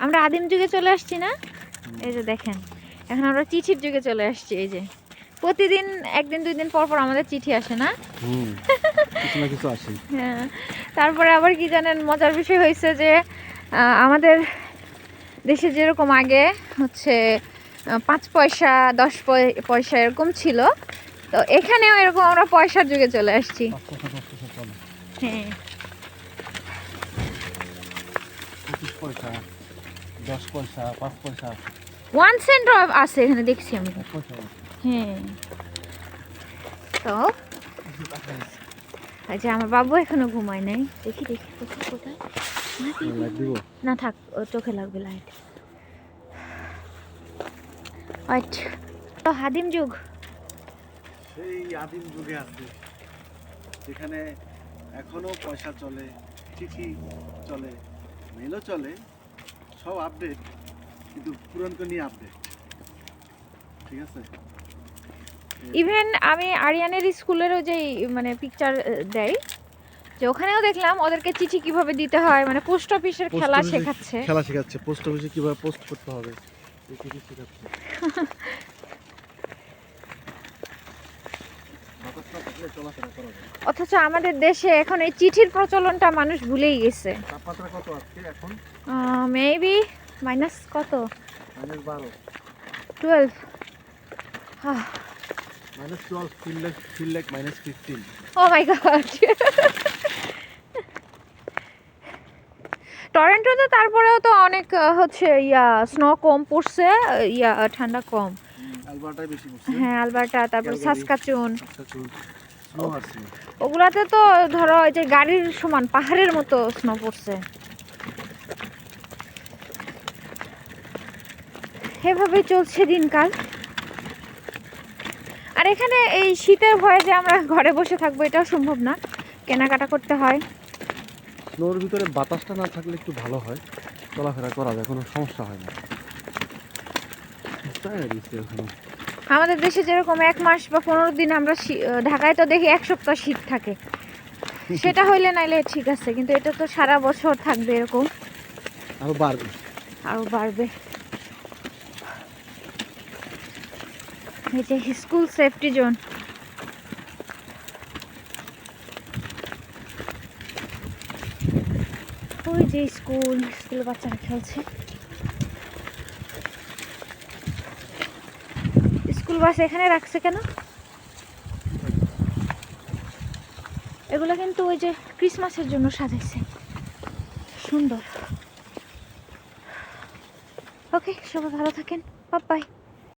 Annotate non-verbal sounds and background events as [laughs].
আমরা আদিম যুগে চলে আসছি না? এই যে দেখেন এখন আমরা চিঠির যুগে চলে আসছি এই যে। প্রতিদিন একদিন দুই দিন পর পর আমাদের চিঠি আসে না? কিছু না কিছু আসে [laughs] হ্যাঁ তারপরে আবার কি জানেন মজার বিষয় হয়েছে যে আমাদের দেশে যেরকম আগে হচ্ছে পাঁচ পয়সা দশ পয়- পয়সা এরকম ছিল তো এখানেও এরকম আমরা পয়সার যুগে চলে আসছি। হ্যাঁ। দশ পয়সা পাঁচ পয়সা। ওয়ান সেন্ট আছে এখানে দেখছি আমি। হ্যাঁ। তো? যে আমার বাবু এখনও ঘুমায় নাই। দেখি দেখি কোথায়। না থাক ও চোখে লাগবে লাইট রাইট তো হাদিম যুগ। সেই আদিম যুগে আছে যেখানে এখনও পয়সা চলে চিঠি চলে মেলও চলে সব আপডেট কিন্তু পুরনকে নিয়ে আপডেট ঠিক আছে? ইভেন আমি আরিয়ানের স্কুলেরও যে মানে পিকচার দেয় যে ওখানেও দেখলাম ওদেরকে চিঠি কীভাবে দিতে হয় মানে পোস্ট অফিসের খেলা শেখাচ্ছে। খেলা শেখাচ্ছে পোস্ট অফিসে কীভাবে পোস্ট করতে হবে এই কিছু শেখাচ্ছে [laughs] বাতাসটা থাকলে চলাফেরা করা যায়। অথচ আমাদের দেশে এখন এই চিঠির প্রচলনটা মানুষ ভুলেই গেছে। তাপমাত্রা কত আজকে এখন? মেবি মাইনাস কত? মাইনাস বারো। Twelve minus twelve feel like feel like minus fifteen oh my God টরেন্টোতে তারপরেও তো অনেক হচ্ছে ইয়া স্নো কম পড়ছে ইয়া ঠান্ডা কম। বেশি হ্যাঁ আলবার্টা তারপর। সাসকাচুন। ওগুলাতে তো ধরো ওই যে গাড়ির সমান পাহাড়ের মতো স্নো পড়ছে। এভাবেই চলছে দিনকাল। আর এখানে এই শীতের ভয়ে যে আমরা ঘরে বসে থাকব এটাও সম্ভব না। কেনাকাটা করতে হয়। স্নোর ভিতরে বাতাসটা না থাকলে একটু ভালো হয়। চলাফেরা করা যায় কোনো সমস্যা হয় না। আমাদের দেশে যেরকম এক মাস বা পনেরো দিন আমরা ঢাকায় তো দেখি এক সপ্তাহ শীত থাকে। [laughs] সেটা হইলে নাইলে ঠিক আছে কিন্তু এটা তো সারা বছর থাকবে এরকম। আরও বাড়বে। আরও বাড়বে। এই যে স্কুল সেফটি জোন। ওই যে স্কুল স্কুলের বাচ্চারা খেলছে। স্কুল বাস এখানে রাখছে কেন? এগুলো কিন্তু ওই যে ক্রিসমাসের জন্য সাজাইছে। সুন্দর। ওকে, সবাই ভালো থাকেন। বাই।